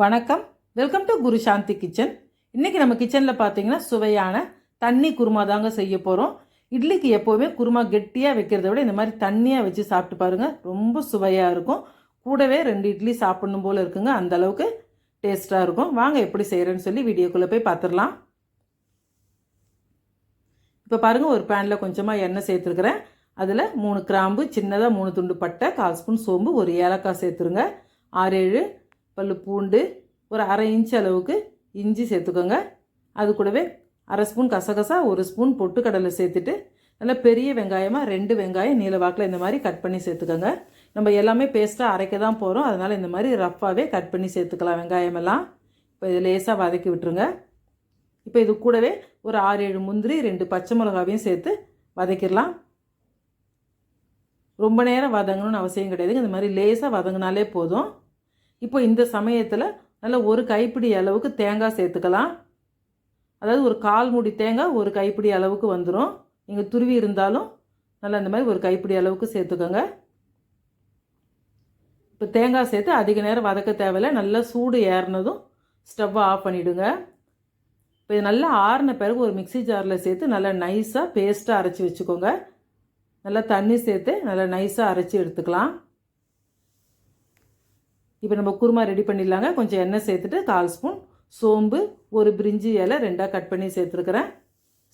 வணக்கம். Welcome to Guru Shanthi kitchen இன்றைக்கி நம்ம கிச்சனில் பார்த்தீங்கன்னா சுவையான தண்ணி குருமா தாங்க செய்ய போகிறோம் இட்லிக்கு எப்போவுமே குருமா கெட்டியாக வைக்கிறத விட இந்த மாதிரி தண்ணியாக வச்சு சாப்பிட்டு பாருங்கள் ரொம்ப சுவையாக இருக்கும். கூடவே ரெண்டு இட்லி சாப்பிடணும் போல் இருக்குங்க. அந்த அளவுக்கு டேஸ்ட்டாக இருக்கும். வாங்க எப்படி செய்கிறேன்னு சொல்லி வீடியோக்குள்ளே போய் பார்த்துடலாம் இப்போ பாருங்கள் ஒரு பேனில் கொஞ்சமாக எண்ணெய் சேர்த்துருக்குறேன். அதில் மூணு கிராம்பு சின்னதாக மூணு துண்டு பட்டை கால் ஸ்பூன் சோம்பு ஒரு ஏலக்காய் சேர்த்துருங்க. ஆறு ஏழு பல் பூண்டு ஒரு அரை இன்ச் அளவுக்கு இஞ்சி சேர்த்துக்கோங்க. அது கூடவே அரை ஸ்பூன் கசகசா ஒரு ஸ்பூன் பொட்டுக்கடலை சேர்த்துட்டு நல்லா பெரிய வெங்காயமாக ரெண்டு வெங்காயம் நீல வாக்கில் இந்த மாதிரி கட் பண்ணி சேர்த்துக்கோங்க. நம்ம எல்லாமே பேஸ்ட்டாக அரைக்க தான் போகிறோம் அதனால் இந்த மாதிரி ரஃப்பாகவே கட் பண்ணி சேர்த்துக்கலாம் வெங்காயம் எல்லாம். இப்போ இது லேசாக வதக்கி விட்டுருங்க. இப்போ இது கூடவே ஒரு ஆறு ஏழு முந்திரி ரெண்டு பச்சை மிளகாவையும் சேர்த்து வதக்கிடலாம். ரொம்ப நேரம் வதங்கணும்னு அவசியம் கிடையாதுங்க. இந்த மாதிரி லேசாக வதங்கினாலே போதும். இப்போ இந்த சமயத்தில் நல்ல ஒரு கைப்பிடி அளவுக்கு தேங்காய் சேர்த்துக்கலாம். அதாவது ஒரு கால் மூடி தேங்காய் ஒரு கைப்பிடி அளவுக்கு வந்துடும் நீங்கள் துருவி இருந்தாலும் நல்லா இந்த மாதிரி ஒரு கைப்பிடி அளவுக்கு சேர்த்துக்கோங்க. இப்போ தேங்காய் சேர்த்து அதிக நேரம் வதக்க தேவையில்லை. நல்லா சூடு ஏறினதும் ஸ்டவ்வை ஆஃப் பண்ணிவிடுங்க இப்போ இது நல்லா ஆறின பிறகு ஒரு மிக்சி ஜாரில் சேர்த்து நல்லா நைஸாக பேஸ்ட்டாக அரைச்சி வச்சுக்கோங்க. நல்லா தண்ணி சேர்த்து நல்லா நைஸாக அரைச்சி எடுத்துக்கலாம். இப்போ நம்ம குருமா ரெடி பண்ணிடலாங்க. கொஞ்சம் எண்ணெய் சேர்த்துட்டு கால் ஸ்பூன் சோம்பு ஒரு பிரிஞ்சி இலை ரெண்டாக கட் பண்ணி சேர்த்துருக்குறேன்.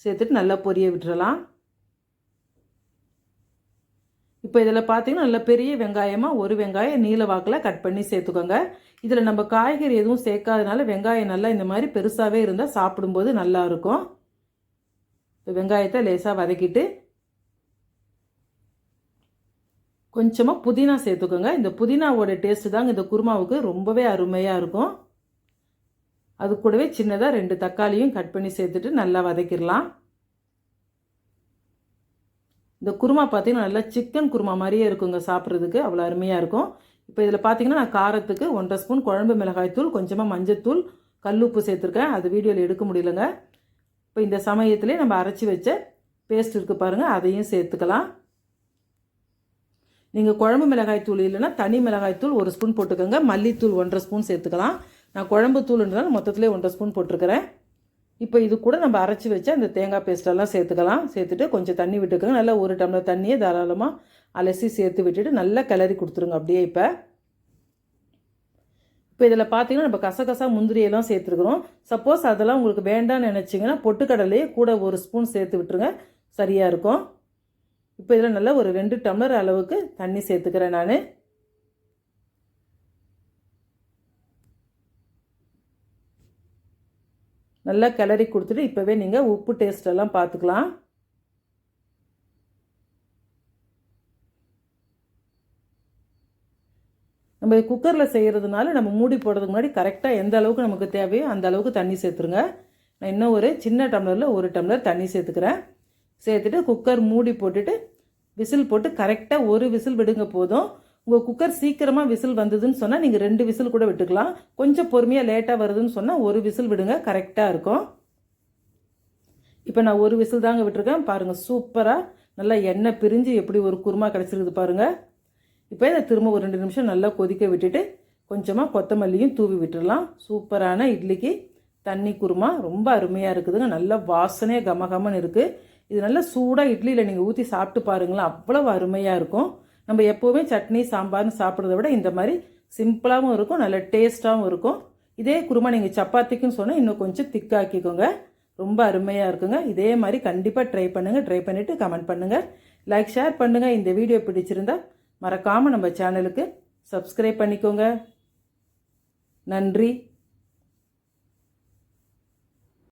சேர்த்துட்டு நல்லா பொரிய விட்டுறலாம். இப்போ இதில் பார்த்தீங்கன்னா நல்ல பெரிய வெங்காயமாக ஒரு வெங்காயம் நீல வாக்கில் கட் பண்ணி சேர்த்துக்கோங்க. இதில் நம்ம காய்கறி எதுவும் சேர்க்காதனால வெங்காயம் நல்லா இந்த மாதிரி பெருசாகவே இருந்தால் சாப்பிடும்போது நல்லா இருக்கும். இப்போ வெங்காயத்தை லேசாக வதக்கிட்டு கொஞ்சமாக புதினா சேர்த்துக்கோங்க. இந்த புதினாவோட டேஸ்ட்டு தாங்க இந்த குருமாவுக்கு ரொம்பவே அருமையாக இருக்கும். அது கூடவே சின்னதாக ரெண்டு தக்காளியும் கட் பண்ணி சேர்த்துட்டு நல்லா வதக்கிடலாம். இந்த குருமா பார்த்தீங்கன்னா நல்லா சிக்கன் குருமா மாதிரியே இருக்குங்க சாப்பிட்றதுக்கு. அவ்வளோ அருமையாக இருக்கும். இப்போ இதில் பார்த்தீங்கன்னா நான் காரத்துக்கு ஒன்றரை ஸ்பூன் குழம்பு மிளகாய்த்தூள் கொஞ்சமாக மஞ்சத்தூள் கல்லுப்பு சேர்த்துருக்கேன். அது வீடியோவில் எடுக்க முடியலங்க. இப்போ இந்த சமயத்துலேயே நம்ம அரைச்சி வச்ச பேஸ்ட் இருக்குது பாருங்கள் அதையும் சேர்த்துக்கலாம். நீங்கள் குழம்பு மிளகாய் தூள் இல்லைன்னா தனி மிளகாய் தூள் ஒரு ஸ்பூன் போட்டுக்கோங்க. மல்லித்தூள் ஒன்றரை ஸ்பூன் சேர்த்துக்கலாம். நான் குழம்பு தூளுன்றதால் மொத்தத்திலே ஒன்றரை ஸ்பூன் போட்டிருக்கிறேன். இப்போ இது கூட நம்ம அரைச்சி வச்சு அந்த தேங்காய் பேஸ்டெல்லாம் சேர்த்துக்கலாம். சேர்த்துட்டு கொஞ்சம் தண்ணி விட்டுக்கோங்க. நல்லா ஒரு டம்ளர் தண்ணியை தாராளமாக அலசி சேர்த்து விட்டுட்டு நல்லா கிளறி கொடுத்துருங்க அப்படியே இப்போ. இப்போ இதில் பார்த்தீங்கன்னா நம்ம கசகசா முந்திரியெல்லாம் சேர்த்துருக்குறோம். சப்போஸ் அதெல்லாம் உங்களுக்கு வேண்டாம்னு நினச்சிங்கன்னா பொட்டுக்கடலையே கூட ஒரு ஸ்பூன் சேர்த்து விட்டுருங்க. சரியாக இருக்கும். இப்போ இதில் நல்லா ஒரு ரெண்டு டம்ளர் அளவுக்கு தண்ணி சேர்த்துக்கிறேன் நான். நல்லா கிளறி கொடுத்துட்டு இப்போவே நீங்கள் உப்பு டேஸ்டெல்லாம் பார்த்துக்கலாம் நம்ம குக்கரில் செய்கிறதுனால நம்ம மூடி போடுறதுக்கு முன்னாடி கரெக்டாக எந்த அளவுக்கு நமக்கு தேவையோ அந்த அளவுக்கு தண்ணி சேர்த்துருங்க. நான் இன்னும் ஒரு சின்ன டம்ளரில் ஒரு டம்ளர் தண்ணி சேர்த்துக்கிறேன். சேர்த்துட்டு குக்கர் மூடி போட்டுட்டு விசில் போட்டு கரெக்டாக ஒரு விசில் விடுங்க போதும். உங்கள் குக்கர் சீக்கிரமாக விசில் வந்ததுன்னு சொன்னால் நீங்கள் ரெண்டு விசில் கூட விட்டுக்கலாம். கொஞ்சம் பொறுமையாக லேட்டாக வருதுன்னு சொன்னால் ஒரு விசில் விடுங்க கரெக்டாக இருக்கும். இப்போ நான் ஒரு விசில் தாங்க விட்டுருக்கேன். பாருங்கள் சூப்பராக நல்லா எண்ணெய் பிரிஞ்சு எப்படி ஒரு குருமா கிடச்சிருக்குது பாருங்கள் இப்போ இதை திரும்ப ஒரு ரெண்டு நிமிஷம் நல்லா கொதிக்க விட்டுட்டு கொஞ்சமாக கொத்தமல்லியும் தூவி விட்டுடலாம் சூப்பரான இட்லிக்கு தண்ணி குருமா ரொம்ப அருமையாக இருக்குதுங்க. நல்ல வாசனையாக கமகமன்னு இருக்குது இது நல்லா சூடாக இட்லியில் நீங்கள் ஊற்றி சாப்பிட்டு பாருங்களேன். அவ்வளோ அருமையாக இருக்கும். நம்ம எப்போவுமே சட்னி சாம்பார்னு சாப்பிட்றத விட இந்த மாதிரி சிம்பிளாகவும் இருக்கும் நல்ல டேஸ்ட்டாகவும் இருக்கும். இதே குருமா நீங்கள் சப்பாத்திக்குன்னு சொன்னால் இன்னும் கொஞ்சம் திக்காக்கிக்கோங்க. ரொம்ப அருமையாக இருக்குங்க. இதே மாதிரி கண்டிப்பாக ட்ரை பண்ணுங்கள் ட்ரை பண்ணிவிட்டு கமெண்ட் பண்ணுங்கள் லைக் ஷேர் பண்ணுங்கள் இந்த வீடியோ பிடிச்சிருந்தா மறக்காமல் நம்ம சேனலுக்கு சப்ஸ்கிரைப் பண்ணிக்கோங்க. நன்றி.